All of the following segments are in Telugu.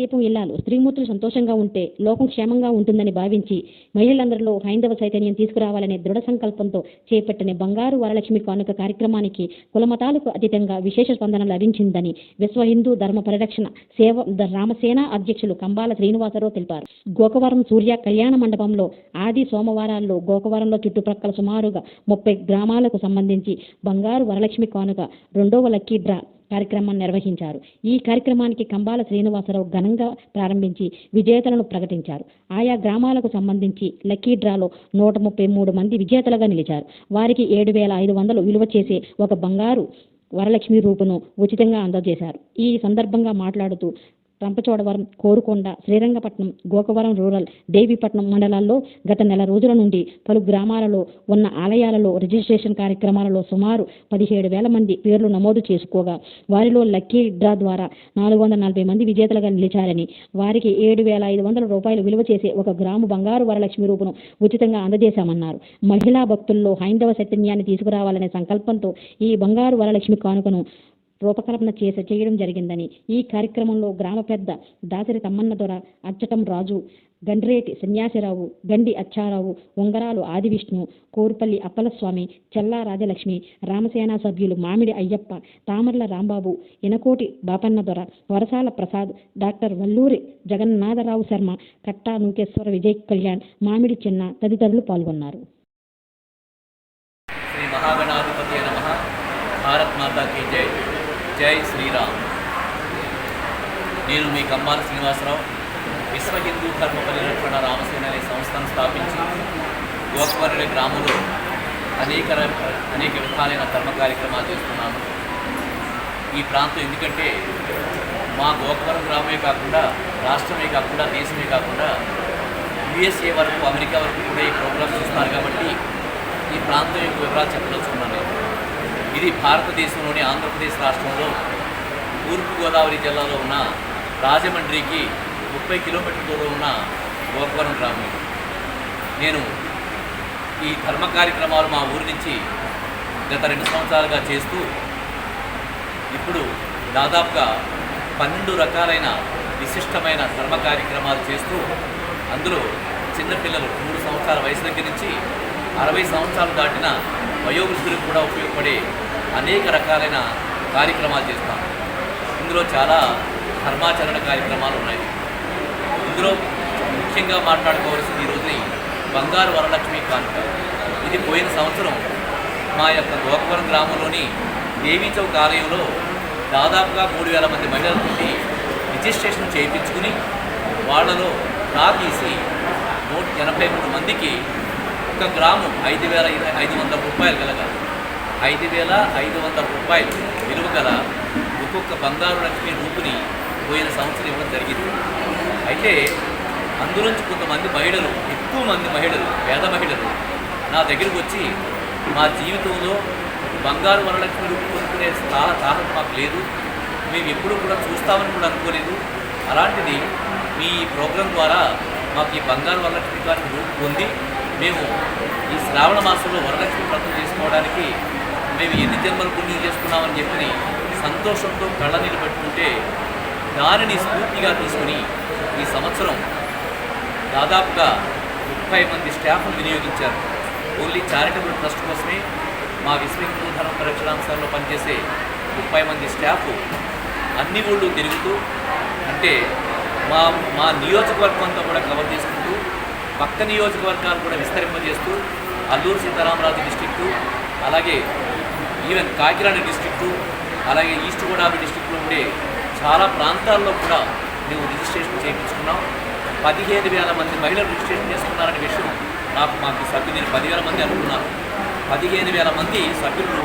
దీపం ఇల్లాలు స్త్రీమూర్తులు సంతోషంగా ఉంటే లోకం క్షేమంగా ఉంటుందని భావించి మహిళలందరిలో హైందవ చైతన్యం తీసుకురావాలనే దృఢ సంకల్పంతో చేపట్టిన బంగారు వరలక్ష్మి కానుక కార్యక్రమానికి కులమతాలకు అతీతంగా విశేష స్పందన లభించిందని విశ్వ హిందూ ధర్మ పరిరక్షణ సేవ రామసేన అధ్యక్షులు కంబాల శ్రీనివాసరావు తెలిపారు. గోకవరం సూర్య కళ్యాణ మండపంలో ఆది సోమవారాల్లో గోకవరంలో చుట్టుప్రక్కల సుమారుగా ముప్పై గ్రామాలకు సంబంధించి బంగారు వరలక్ష్మి కానుక రెండవ లక్కీ డ్రా కార్యక్రమాన్ని నిర్వహించారు. ఈ కార్యక్రమానికి కంబాల శ్రీనివాసరావు ఘనంగా ప్రారంభించి విజేతలను ప్రకటించారు. ఆయా గ్రామాలకు సంబంధించి లక్కీ డ్రాలో నూట ముప్పై మూడు మంది విజేతలుగా నిలిచారు. వారికి ఏడు వేల ఐదు వందలు విలువ చేసే ఒక బంగారు వరలక్ష్మి రూపును ఉచితంగా అందజేశారు. ఈ సందర్భంగా మాట్లాడుతూ రంపచోడవరం కోరుకొండ శ్రీరంగపట్నం గోకవరం రూరల్ దేవీపట్నం మండలాల్లో గత నెల రోజుల నుండి పలు గ్రామాలలో ఉన్న ఆలయాలలో రిజిస్ట్రేషన్ కార్యక్రమాలలో సుమారు పదిహేడు వేల మంది పేర్లు నమోదు చేసుకోగా. వారిలో లక్కీ డ్రా ద్వారా నాలుగు వందల నలభై మంది విజేతలుగా నిలిచారని వారికి ఏడు వేల ఐదు వందల రూపాయలు విలువ చేసే ఒక గ్రాము బంగారు వరలక్ష్మి రూపును ఉచితంగా అందజేశామన్నారు. మహిళా భక్తుల్లో హైందవ చైతన్యాన్ని తీసుకురావాలనే సంకల్పంతో ఈ బంగారు వరలక్ష్మి కానుకను రూపకల్పన చేసి చేయడం జరిగిందని ఈ కార్యక్రమంలో గ్రామ పెద్ద దాసరి తమ్మన్న దొర అచ్చటం రాజు గండ్రేటి సన్యాసిరావు గండి అచ్చారావు ఉంగరాలు ఆదివిష్ణు కోరుపల్లి అప్పలస్వామి చెల్లా రాజలక్ష్మి రామసేన సభ్యులు మామిడి అయ్యప్ప తామర్ల రాంబాబు ఇనకోటి బాపన్న దొర వరసాల ప్రసాద్ డాక్టర్ వల్లూరి జగన్నాథరావు శర్మ కట్టా నూకేశ్వర విజయ్ కళ్యాణ్ మామిడి చిన్న తదితరులు పాల్గొన్నారు. శ్రీ మహాగణాధిపతి భారత్ మాతా కీ జై. జై శ్రీరామ్. నేను మీ కమ్మాల శ్రీనివాసరావు విశ్వ హిందూ ధర్మ పరిరక్షణ రామసేన అనే సంస్థను స్థాపించి గోకవరడి గ్రామంలో అనేక అనేక విధాలైన ధర్మ కార్యక్రమాలు చేస్తున్నాను. ఈ ప్రాంతం ఎందుకంటే మా గోపవరం గ్రామమే కాకుండా రాష్ట్రమే కాకుండా దేశమే కాకుండా యుఎస్ఏ వరకు అమెరికా వరకు కూడా ఈ ప్రోగ్రామ్స్ చూస్తున్నారు కాబట్టి ఈ ప్రాంతం యొక్క వివరాలు చెప్పదలుచుకున్నాను నేను. ఇది భారతదేశంలోని ఆంధ్రప్రదేశ్ రాష్ట్రంలో తూర్పుగోదావరి జిల్లాలో ఉన్న రాజమండ్రికి ముప్పై కిలోమీటర్ల దూరం ఉన్న గోకవరం గ్రామం. నేను ఈ ధర్మ కార్యక్రమాలు మా ఊరి నుంచి గత రెండు సంవత్సరాలుగా చేస్తూ ఇప్పుడు దాదాపుగా పన్నెండు రకాలైన విశిష్టమైన ధర్మ కార్యక్రమాలు చేస్తూ అందులో చిన్నపిల్లలు మూడు సంవత్సరాల వయసు దగ్గర నుంచి అరవై సంవత్సరాలు దాటిన వయోవృద్ధులకు కూడా ఉపయోగపడే అనేక రకాలైన కార్యక్రమాలు చేస్తాం. ఇందులో చాలా ధర్మాచరణ కార్యక్రమాలు ఉన్నాయి. ఇందులో ముఖ్యంగా మాట్లాడుకోవాల్సింది ఈరోజుని బంగారు వరలక్ష్మి కానుక. ఇది పోయిన సంవత్సరం మా యొక్క గోకవరం గ్రామంలోని దేవీ చౌక్ ఆలయంలో దాదాపుగా మూడు వేల మంది మహిళలతోటి రిజిస్ట్రేషన్ చేయించుకుని వాళ్ళలో నా తీసి నూట ఎనభై మూడు మందికి ఒక గ్రాము ఐదు వేల ఇరవై ఐదు వందల రూపాయలు కలగా ఐదు వేల ఐదు వందల రూపాయలు విలువ గల ఒక్కొక్క బంగారు లక్ష్మి రూపుని పోయిన సంవత్సరం ఇవ్వడం జరిగింది. అయితే అందులోంచి కొంతమంది మహిళలు ఎక్కువ మంది మహిళలు పేద మహిళలు నా దగ్గరికి వచ్చి మా జీవితంలో బంగారు వరలక్ష్మి రూపు కొనుక్కునే స్థా తాహత మాకు లేదు. మేము ఎప్పుడూ కూడా చూస్తామని కూడా అనుకోలేదు. అలాంటిది మీ ప్రోగ్రాం ద్వారా మాకు ఈ బంగారు వరలక్ష్మి గారి రూపు పొంది మేము ఈ శ్రావణ మాసంలో వరలక్ష్మి వ్రతం చేసుకోవడానికి మేము ఎన్ని జన్మలు పుణ్యం చేసుకున్నామని చెప్పి సంతోషంతో కళ్ళ నిలబెట్టుకుంటే పెట్టుకుంటే దానిని స్ఫూర్తిగా తీసుకుని ఈ సంవత్సరం దాదాపుగా ముప్పై మంది స్టాఫ్ను వినియోగించారు. ఓన్లీ చారిటబుల్ ట్రస్ట్ కోసమే మా విశ్వ పరిరక్షణాంశాల్లో పనిచేసే ముప్పై మంది స్టాఫ్ అన్ని ఊళ్ళు తిరుగుతూ అంటే మా మా నియోజకవర్గం అంతా కూడా కవర్ చేసుకుంటూ పక్క నియోజకవర్గాలు కూడా విస్తరింపజేస్తూ అల్లూరు సీతారామరాజు డిస్టిక్టు అలాగే ఈవెన్ కాకినాడ డిస్టిక్టు అలాగే ఈస్ట్ గోదావరి డిస్టిక్లో ఉండే చాలా ప్రాంతాల్లో కూడా మేము రిజిస్ట్రేషన్ చేయించుకున్నాం. పదిహేను వేల మంది మహిళలు రిజిస్ట్రేషన్ చేసుకున్నారనే విషయం నాకు మాకు సభ్యులు నేను పదివేల మంది అనుకున్నాను పదిహేను వేల మంది సభ్యులు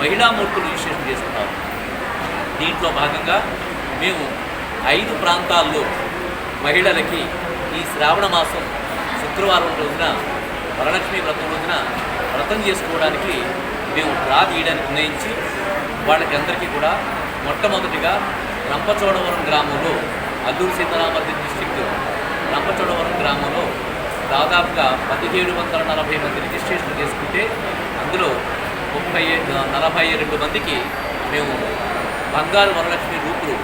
మహిళామూర్తులు రిజిస్ట్రేషన్ చేసుకున్నారు. దీంట్లో భాగంగా మేము ఐదు ప్రాంతాల్లో మహిళలకి ఈ శ్రావణ మాసం శుక్రవారం రోజున వరలక్ష్మి వ్రతం రోజున వ్రతం చేసుకోవడానికి మేము డ్రా తీయడానికి నిర్ణయించి వాళ్ళకి అందరికీ కూడా మొట్టమొదటిగా రంపచోడవరం గ్రామంలో అల్లూరు సీతారామర్ది డిస్టిక్ రంపచోడవరం గ్రామంలో దాదాపుగా పదిహేడు వందల నలభై మంది రిజిస్ట్రేషన్ చేసుకుంటే అందులో ముప్పై నలభై రెండు మందికి మేము బంగారు వరలక్ష్మి రూపులు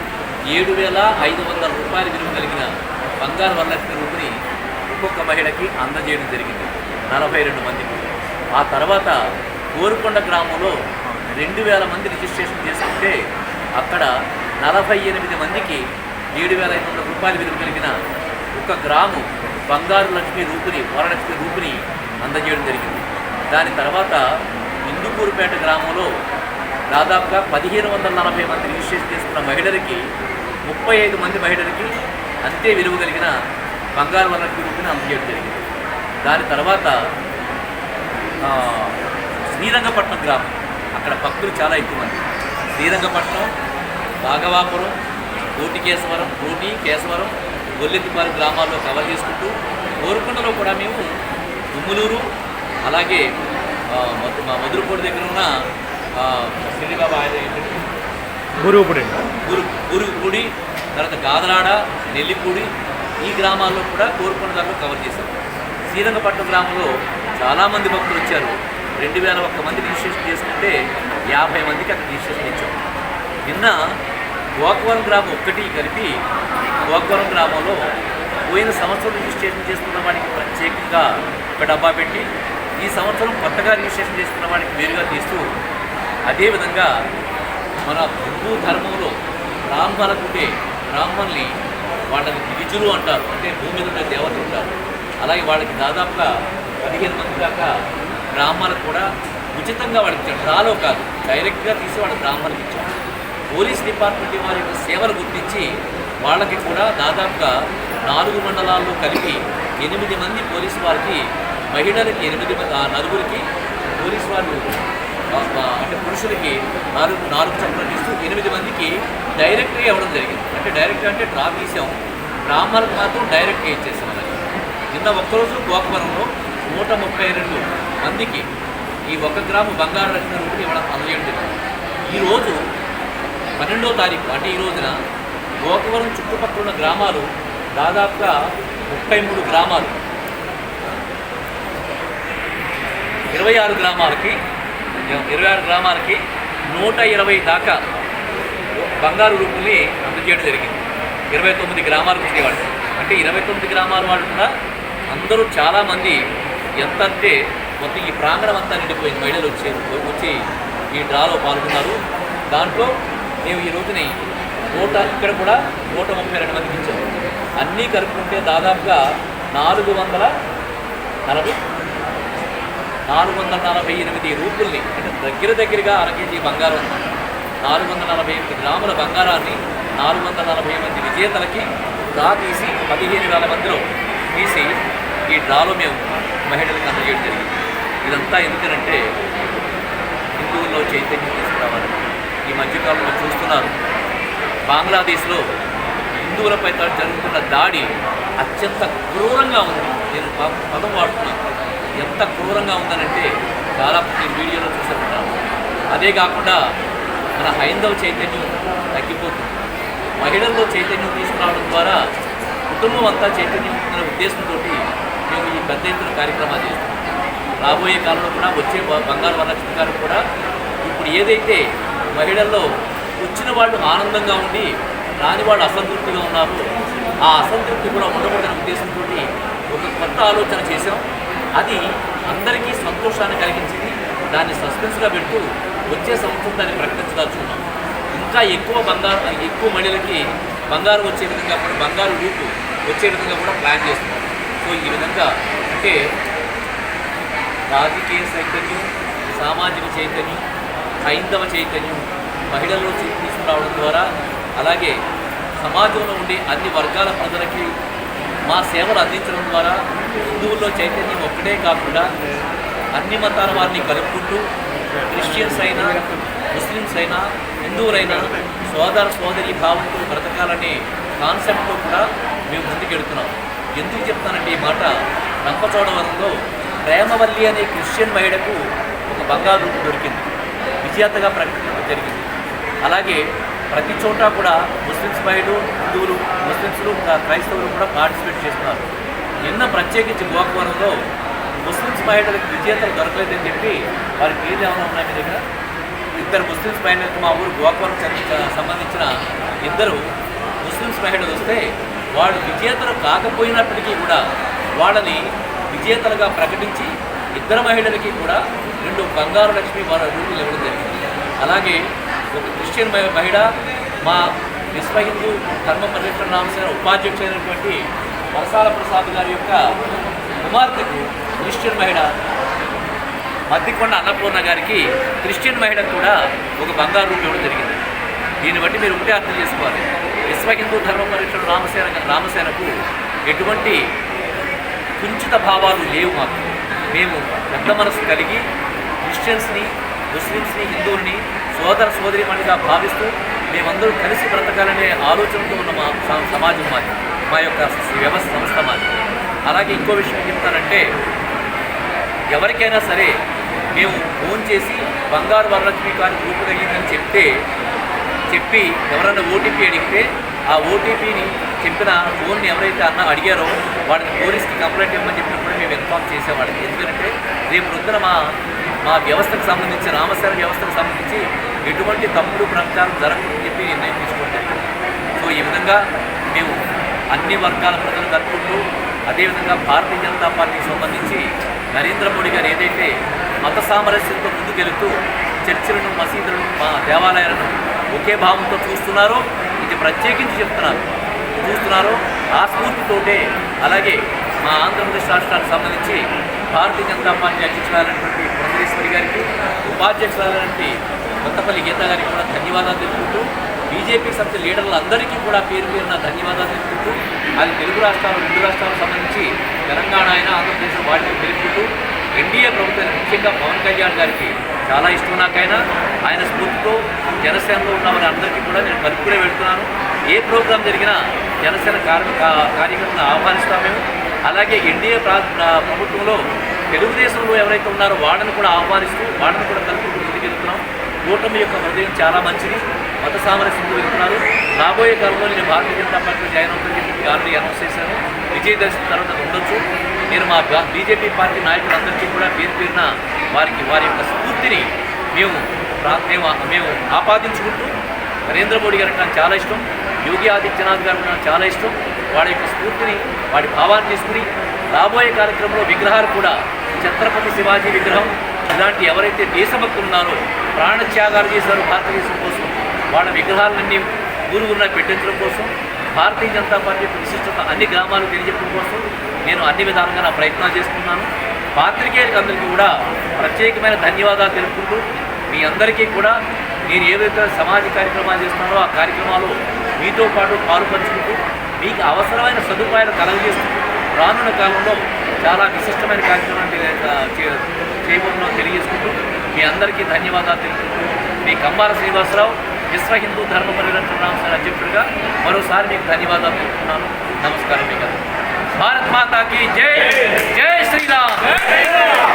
ఏడు వేల ఐదు వందల రూపాయల విలువ కలిగిన బంగారు వరలక్ష్మి రూపుని ఒక్కొక్క మహిళకి అందజేయడం జరిగింది. నలభై రెండు మందికి ఆ తర్వాత కోరుకొండ గ్రామంలో రెండు వేల మంది రిజిస్ట్రేషన్ చేసుకుంటే అక్కడ నలభై ఎనిమిది మందికి ఏడు వేల ఐదు వందల రూపాయలు విలువ కలిగిన ఒక గ్రాము బంగారు లక్ష్మి రూపుని వరలక్ష్మి రూపుని అందజేయడం జరిగింది. దాని తర్వాత ఇందుకూరుపేట గ్రామంలో దాదాపుగా పదిహేను వందల నలభై మంది రిజిస్ట్రేషన్ చేసుకున్న మహిళలకి ముప్పై ఐదు మంది మహిళలకి అంతే విలువ కలిగిన బంగారు వరలక్ష్మి రూపుని అందజేయడం జరిగింది. దాని తర్వాత శ్రీరంగపట్నం గ్రామం అక్కడ భక్తులు చాలా ఎక్కువ మంది. శ్రీరంగపట్నం భాగవాపురం కోటికేశ్వరం కోటి కేశవరం గొల్లెత్తిపాలెం గ్రామాల్లో కవర్ చేసుకుంటూ కోరుకొండలో కూడా మేము తుమ్ములూరు అలాగే మా మధురకోట దగ్గర ఉన్న శ్రీబాబా గురువుపుడి గురు గురుగుడి తర్వాత గాదరాడ నెల్లిపూడి ఈ గ్రామాల్లో కూడా కోరుకున్న దాకా కవర్ చేశాం. శ్రీరంగపట్నం గ్రామంలో చాలామంది భక్తులు వచ్చారు. రెండు వేల ఒక్క మంది రిజిస్ట్రేషన్ చేసుకుంటే యాభై మందికి అక్కడ రిజిస్ట్రేషన్ ఇచ్చాం. నిన్న గోకవరం గ్రామం ఒక్కటి కలిపి గోకవరం గ్రామంలో పోయిన సంవత్సరం రిజిస్ట్రేషన్ చేసుకున్న వాడికి ప్రత్యేకంగా ఒక డబ్బా పెట్టి ఈ సంవత్సరం కొత్తగా రిజిస్ట్రేషన్ చేసుకున్న వాడికి వేరుగా తీస్తూ అదేవిధంగా మన హిందూ ధర్మంలో బ్రాహ్మణుకుంటే బ్రాహ్మణుల్ని వాళ్ళని గిరిజులు అంటారు. అంటే భూమి మీద ఉండే దేవతలు ఉంటారు. అలాగే వాళ్ళకి దాదాపుగా పదిహేను మంది దాకా బ్రాహ్మణులకు కూడా ఉచితంగా వాళ్ళకి ఇచ్చారు. రాలో కాదు డైరెక్ట్గా తీసి వాళ్ళ బ్రాహ్మణులకు ఇచ్చారు. పోలీస్ డిపార్ట్మెంట్ వారి యొక్క సేవలు గుర్తించి వాళ్ళకి కూడా దాదాపుగా నాలుగు మండలాల్లో కలిపి ఎనిమిది మంది పోలీసు వారికి మహిళలకి ఎనిమిది మంది ఆ నలుగురికి పోలీసు వాళ్ళు అంటే పురుషులకి నాలుగు నాలుగు చక్రాలు ఇస్తూ ఎనిమిది మందికి డైరెక్ట్గా ఇవ్వడం జరిగింది. అంటే డైరెక్ట్ అంటే డ్రా తీసాం. బ్రాహ్మణులకు మాత్రం డైరెక్ట్గా ఇచ్చేసాం అలాగే నిన్న ఒక్కరోజు గోకవరంలో నూట ముప్పై రెండు మందికి ఈ ఒక గ్రాము బంగారు రక్షణ రూపుని ఇవ్వడం అందజేయడం ఈరోజు పన్నెండో తారీఖు అంటే ఈ రోజున గోకవరం చుట్టుపక్కల ఉన్న గ్రామాలు దాదాపుగా ముప్పై మూడు గ్రామాలు. ఇరవై ఆరు గ్రామాలకి ఇరవై ఆరు గ్రామాలకి నూట ఇరవై దాకా బంగారు రూపుల్ని అందజేయడం జరిగింది. ఇరవై తొమ్మిది గ్రామాలకు వచ్చేవాళ్ళు అంటే ఇరవై తొమ్మిది గ్రామాల వాళ్ళు కూడా అందరూ చాలామంది ఎంత అంటే మొత్తం ఈ ప్రాంగణం అంతా నిండిపోయింది. మహిళలు వచ్చే వచ్చి ఈ డ్రాలో పాల్గొన్నారు. దాంట్లో మేము ఈ రోజుని నూట ఇక్కడ కూడా నూట ముప్పై రెండు మందికి ఇచ్చాము అన్నీ కలుపుకుంటే దాదాపుగా నాలుగు వందల నలభై నాలుగు వందల నలభై ఎనిమిది రూపుల్ని అంటే దగ్గర దగ్గరగా అరకేజీ బంగారం నాలుగు వందల నలభై ఎనిమిది గ్రాముల బంగారాన్ని నాలుగు వందల నలభై మంది విజేతలకి డ్రా తీసి పదిహేను వేల మందిలో తీసి ఈ డ్రాలో మేము మహిళలకు అందజేయడం జరిగింది. ఇదంతా ఎందుకనంటే హిందువుల్లో చైతన్యం తీసుకురావాలి. ఈ మధ్యకాలంలో చూస్తున్నారు. బంగ్లాదేశ్లో హిందువులపై జరుగుతున్న దాడి అత్యంత క్రూరంగా ఉంది. నేను పదం వాడుతున్నాను. ఎంత క్రూరంగా ఉందనంటే చాలా మీరు వీడియోలో చూసే అదే కాకుండా మన హైందవ చైతన్యం తగ్గిపోతుంది. మహిళల్లో చైతన్యం తీసుకురావడం ద్వారా కుటుంబం అంతా చైతన్యం ఉందనే ఉద్దేశంతో మేము ఈ పెద్ద ఎత్తున కార్యక్రమాలు చేస్తున్నాం. రాబోయే కాలంలో కూడా వచ్చే బంగారు వరలక్ష్మి గారు కూడా ఇప్పుడు ఏదైతే మహిళల్లో వచ్చిన వాళ్ళు ఆనందంగా ఉండి రాని వాళ్ళు అసంతృప్తిగా ఉన్నారు ఆ అసంతృప్తి కూడా ఉండకూడదనే ఉద్దేశంతో ఒక కొత్త ఆలోచన చేశాం. అది అందరికీ సంతోషాన్ని కలిగించింది. దాన్ని సస్పెన్స్గా పెడుతూ వచ్చే సంవత్సరం దాన్ని ప్రకటించదలుచుకున్నాం. ఇంకా ఎక్కువ బంగారు ఎక్కువ మహిళలకి బంగారు వచ్చే విధంగా కూడా బంగారు రూపు వచ్చే విధంగా కూడా ప్లాన్ చేస్తున్నాం. సో ఈ విధంగా అంటే రాజకీయ చైతన్యం సామాజిక చైతన్యం హైందవ చైతన్యం మహిళల్లో తీసుకురావడం ద్వారా అలాగే సమాజంలో ఉండే అన్ని వర్గాల ప్రజలకి మా సేవలు అందించడం ద్వారా హిందువుల్లో చైతన్యం ఒక్కటే కాకుండా అన్ని మతాల వారిని కలుపుకుంటూ క్రిస్టియన్స్ అయినా ముస్లిమ్స్ అయినా హిందువులైనా సోదర సోదరి భావంతో బ్రతకాలనే కాన్సెప్ట్తో కూడా మేము ముందుకెడుతున్నాం ఎందుకు చెప్తానంటే ఈ మాట రంపచోడవరంలో ప్రేమవల్లి అనే క్రిస్టియన్ మహిళకు ఒక బంగారు రూపు దొరికింది. విజేతగా ప్రకటించడం జరిగింది. అలాగే ప్రతి చోట కూడా ముస్లిమ్స్ బయలు హిందువులు ముస్లిమ్స్లు క్రైస్తవులు కూడా పార్టిసిపేట్ చేస్తున్నారు. నిన్న ప్రత్యేకించి గోకవరంలో ముస్లిమ్స్ మహిళలకు విజేతలు దొరకలేదని చెప్పి వారికి ఏది ఏమైనా ఉన్నాయి మీ దగ్గర? ఇద్దరు ముస్లిమ్స్ బయటకు మా ఊరు గోకవరం సంబంధించిన ఇద్దరు ముస్లిమ్స్ మహిళలు వస్తే వాళ్ళు విజేతలు కాకపోయినప్పటికీ కూడా వాళ్ళని విజేతలుగా ప్రకటించి ఇద్దరు మహిళలకి కూడా రెండు బంగారు లక్ష్మి వారి రూపులు ఇవ్వడం జరిగింది. అలాగే ఒక క్రిస్టియన్ మహిళ మా విశ్వ హిందూ ధర్మ పరిరక్షణ నామసేన ఉపాధ్యక్షుడైనటువంటి వరసాల ప్రసాద్ గారి యొక్క కుమార్తెకు క్రిస్టియన్ మహిళ మద్దికొండ అన్నపూర్ణ గారికి క్రిస్టియన్ మహిళ కూడా ఒక బంగారు రూపం ఇవ్వడం జరిగింది. దీన్ని బట్టి మీరు ఒకటే అర్థం చేసుకోవాలి. విశ్వ హిందూ ధర్మ పరిరక్షణ రామసేన రామసేనకు ఎటువంటి కుంచిత భావాలు లేవు మాకు. మేము పెద్ద మనసు కలిగి క్రిస్టియన్స్ని ముస్లిమ్స్ని హిందువుల్ని సోదర సోదరిమణిగా భావిస్తూ మేమందరూ కలిసి బ్రతకాలనే ఆలోచనతో ఉన్న మా స- సమాజం మాది. మా యొక్క వ్యవస్థ సంస్థ మాది. అలాగే ఇంకో విషయం చెప్తానంటే ఎవరికైనా సరే మేము ఫోన్ చేసి బంగారు వరలక్ష్మి గారి గ్రూప్ కలిగిందని చెప్తే చెప్పి ఎవరైనా ఓటీపీ అడిగితే ఆ ఓటీపీని చెప్పిన ఫోన్ని ఎవరైతే అన్న అడిగారో వాడిని పోలీస్కి కంప్లైంట్ ఇవ్వమని చెప్పినప్పుడు మేము ఇన్ఫామ్ చేసేవాడికి ఎందుకంటే రేపు రొద్దున మా మా వ్యవస్థకు సంబంధించి రామసేన వ్యవస్థకు సంబంధించి ఎటువంటి తప్పుడు ప్రచారం జరగకూడదని చెప్పి నిర్ణయం తీసుకోవడం జరిగింది. సో ఈ విధంగా మేము అన్ని వర్గాల ప్రజలు కలుపుకుంటూ అదేవిధంగా భారతీయ జనతా పార్టీకి సంబంధించి నరేంద్ర మోడీ గారు ఏదైతే మత సామరస్యంతో ముందుకెళుతూ చర్చిలను మసీదులను మా దేవాలయాలను ఒకే భావంతో చూస్తున్నారో ఇది ప్రత్యేకించి చెప్తున్నారు. చూస్తున్నారో ఆ స్ఫూర్తితోటే అలాగే మా ఆంధ్రప్రదేశ్ రాష్ట్రానికి సంబంధించి భారతీయ జనతా పార్టీ అధ్యక్షురాలైనటువంటి పురంధరేశ్వరి గారికి ఉపాధ్యక్షురాలైనటువంటి కొత్తపల్లి గీత గారికి కూడా ధన్యవాదాలు తెలుపుకుంటూ బీజేపీ సభ్య లీడర్లందరికీ కూడా పేరు పేరున ధన్యవాదాలు తెలుపుకుంటూ అది తెలుగు రాష్ట్రాలు రెండు రాష్ట్రాలకు సంబంధించి తెలంగాణ అయినా ఆంధ్రప్రదేశ్ వాటిని తెలుపుకుంటూ ఎన్డీఏ ప్రభుత్వం ముఖ్యంగా పవన్ కళ్యాణ్ గారికి చాలా ఇష్టం నాకైనా. ఆయన స్ఫూర్తితో జనసేనలో ఉన్న వారందరికీ కూడా నేను కలుపుకునే వెళ్తున్నాను ఏ ప్రోగ్రాం జరిగినా జనసేన కార్మిక కార్యకర్తలను ఆహ్వానిస్తాం మేము. అలాగే ఎన్డీఏ ప్రా ప్రభుత్వంలో తెలుగుదేశంలో ఎవరైతే ఉన్నారో వాళ్ళని కూడా ఆహ్వానిస్తూ వాళ్ళని కూడా కలుపుకుంటూ కూటమి యొక్క హృదయం చాలా మంచిది. మత సామరస్యంతో వెళ్తున్నారు రాబోయే కాలంలో నేను భారతీయ జనతా పార్టీ జాయిన్ అవుతుందని చెప్పి ఆల్రెడీ అనౌన్స్ చేశాను. విజయదశమి తర్వాత ఉండొచ్చు. నేను మా బీజేపీ పార్టీ నాయకులందరికీ కూడా పేరు పేరున వారికి వారి యొక్క స్ఫూర్తిని మేము మేము మేము ఆపాదించుకుంటూ నరేంద్ర మోడీ గారు నాకు చాలా ఇష్టం. యోగి ఆదిత్యనాథ్ గారు నాకు చాలా ఇష్టం. వాడి యొక్క స్ఫూర్తిని వాడి భావాన్ని తీసుకుని రాబోయే కార్యక్రమంలో విగ్రహాలు కూడా ఛత్రపతి శివాజీ విగ్రహం ఇలాంటి ఎవరైతే దేశభక్తులు ఉన్నారో ప్రాణత్యాగాలు చేశారు భారతదేశం కోసం వాళ్ళ విగ్రహాలన్నీ ఊరు ఊరిన పెట్టించడం కోసం భారతీయ జనతా పార్టీ విశిష్టత అన్ని గ్రామాలు తెలియజెప్పడం కోసం నేను అన్ని విధాలుగా నా ప్రయత్నాలు చేస్తున్నాను. పాత్రికేయులకు అందరికీ కూడా ప్రత్యేకమైన ధన్యవాదాలు తెలుపుకుంటూ మీ అందరికీ కూడా నేను ఏదైతే సమాజ కార్యక్రమాలు చేస్తున్నారో ఆ కార్యక్రమాలు మీతో పాటు పాలు పంచుకుంటూ మీకు అవసరమైన సదుపాయాలు కలగజేస్తూ రానున్న కాలంలో చాలా విశిష్టమైన కార్యక్రమాలు చేయబోతున్నాం తెలియజేసుకుంటూ మీ అందరికీ ధన్యవాదాలు తెలుపుకుంటూ మీ కంబాల శ్రీనివాసరావు విశ్వ హిందూ ధర్మ పరిరక్షణ రామసారి అధ్యక్షుడిగా మరోసారి మీకు ధన్యవాదాలు తెలుపుతున్నాను. నమస్కారం మీకు భారత్ మాతాకి జై జై శ్రీరామ్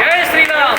జై శ్రీరామ్.